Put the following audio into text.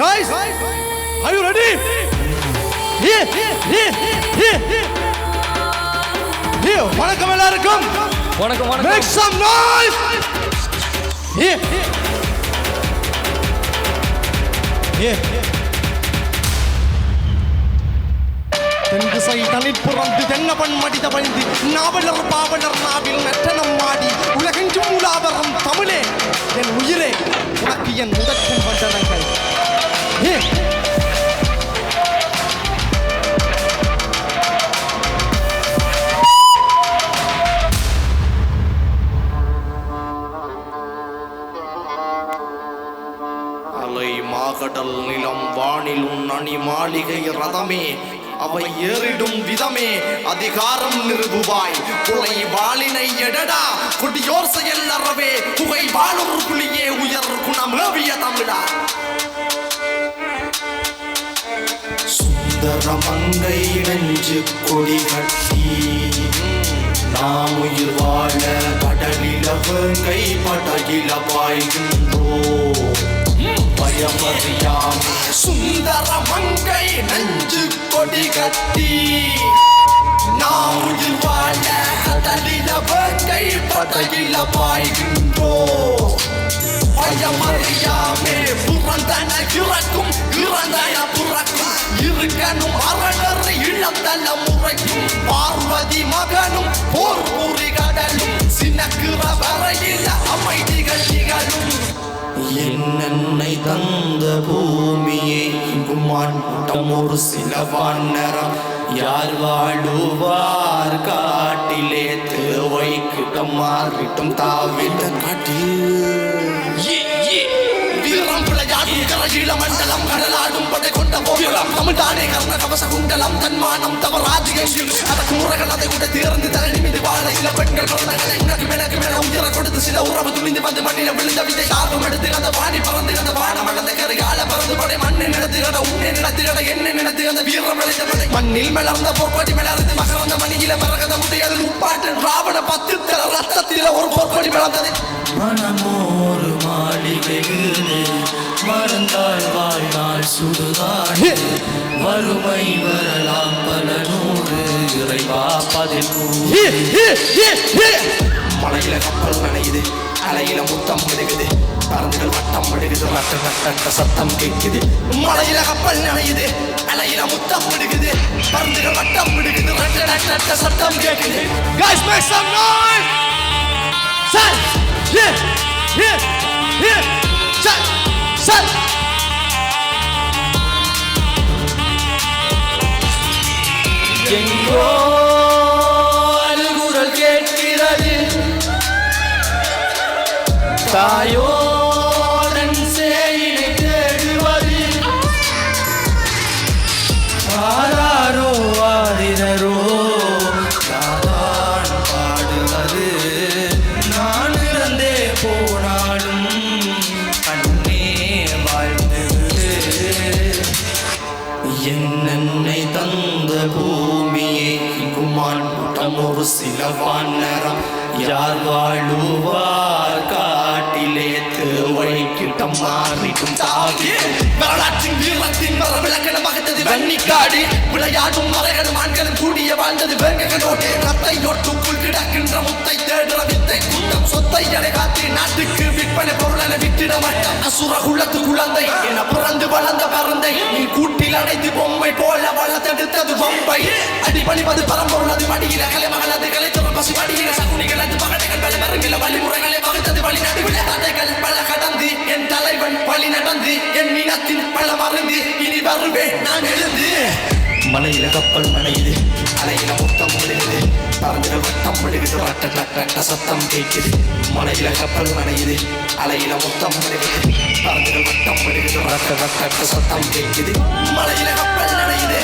Guys, are you ready? Here, here, here, here. வணக்கம் எல்லாருக்கும் வணக்கம் Make வணக்கம் some noise. Here. Here. தென்திசை தனிப்புறந்து தென்னவன் மடித வழிந்து நாவலர் பாவலர் நாவில் நட்டனம் மாடி உலகெங்கும் உலாவரம் தமிழே என் உயிரே உனக்கு என் முதற்கும் வந்தனங்கள் அலை நிலம் வானில் உன் அணி மாளிகை ரதமே அவை ஏறிடும் விதமே அதிகாரம் நிறுவுவாய். புலை வாளினை எடடா கொடியோர் செயல் அறவே புகை வாழும் புலியே உயர் குணமேவிய தமிழா. சுந்தர மங்கை நெஞ்சு கொடி கட்டி நாம் உயிர் வாழ கடலில வேங்கை படகில பாய்கின்றோ பயமறியாம் சுந்தர மங்கை நஞ்சு கொடி கட்டி நாம் உயிர் வாழ கடலில வேங்கை படகில பாய்கின்றோ பயமறியாமே புறந்தன இறக்கும் இறந்தன புறக்கும் இருக்கணும் அரணர் இளத்தல முறைக்கும் பார்வதி மகனும் போர் கூறி கடலும் சின்னக்கிற வரையில் அமைதிகள் என்னை தந்த பூமியை இங்குமான் ஒரு சில வண்ணரம் யார் வாழுவார் காட்டிலே? தேவை கிட்டம் மாறிட்டும் தாவிட்ட காட்டில். மண்டலம் கடலாடும் போகிறம் தானே கர்ண கவச குண்டலம் தன்மானம் தவ ராஜகேஷில் அதற்கு முறைகள் அதை கூட தேர்ந்து தரணி மீது வாழ சில பெண்கள் பிறந்தகளை உனக்கு எனக்கு மேல உயிர கொடுத்து சில உறவு துணிந்து வந்து மண்ணில விழுந்த விதை ஆர்வம் எடுத்து அந்த வாணி பறந்து அந்த வானம் அளந்த கரையால பறந்து படை மண்ணை நடத்து கட உன்னை நடத்து கட என்ன நடத்து அந்த வீரம் விளைந்த படை மண்ணில் மலர்ந்த போர்க்கொடி மலர்ந்து மகரந்த மணியில மரகத முடியாது உப்பாட்டு ராவண பத்து தர ரத்தத்தில ஒரு போர்க்கொடி மலர்ந்தது. மனமோர் மாடி வீடு மறந்தால் வாழ்நாள். சுடுகாடு வறுமை வரலாம் பல நூறு இறைவா here. மலையில கப்பல் நனையுது அலையில முத்தம் விடுகுது பறந்துகள் வட்டம் விடுகுது ரட்ட ரட்ட சத்தம் கேட்குது மலையில கப்பல் நனையுது அலையில முத்தம் விடுகுது பறந்துகள் வட்டம் விடுகுது ரட்ட ரட்ட சத்தம் கேட்குது Guys, make some noise. Set. Here, here, இறந்தே போனாலும் கண்ணே வாழ்ந்து என்னை தந்த போ குமான் கூட்டம் ஒரு சில வானரம் யார் வாழுவார் காட்டிலே தேவை கிட்டம் தாவி. வரலாற்றின் வீரத்தின் மர அகத்தது மகத்தது வெண்ணிக்காடி. விளையாடும் மலைகளும் ஆண்களும் கூடிய வாழ்ந்தது வேங்ககளோடு ரத்தை நோட்டுக்குள் கிடக்கின்ற முத்தை தேடுற வித்தை. கூட்டம் சொத்தை எடை காத்து நாட்டுக்கு விற்பனை பொருளை விட்டிட அசுர குலத்து குழந்தை. என பிறந்து வளர்ந்த பறந்தை நீ கூட்டில் அடைந்து பொம்மை போல வளர்த்தெடுத்தது பொம்பை அடிபணிவது பரம்பொருள் அது மடியில கலைமகள் அது கலை பசி மடியில சகுனிகள் அது மகனைகள் பல மருங்கில வழிமுறைகளை வகுத்தது வழி நடுவில் கதைகள் பல கடந்து என் தலைவன் வழி நடந்து என் இனத்தின் பல மருந்து. இனி வருவேன் நான் எழுந்து. மலையில கப்பல் மனையுது அலையில முத்தம் முழுகுது பறந்துகள் வட்டம் முழுகுது ரட்ட ரட்ட ரட்ட சத்தம் கேட்குது. மலையில கப்பல் நனையுது அலையில முத்தம் முழுகுது பறந்துகள் வட்டம் முழுகுது ரட்ட ரட்ட ரட்ட சத்தம் கேட்குது. மலையில கப்பல் நனையுது.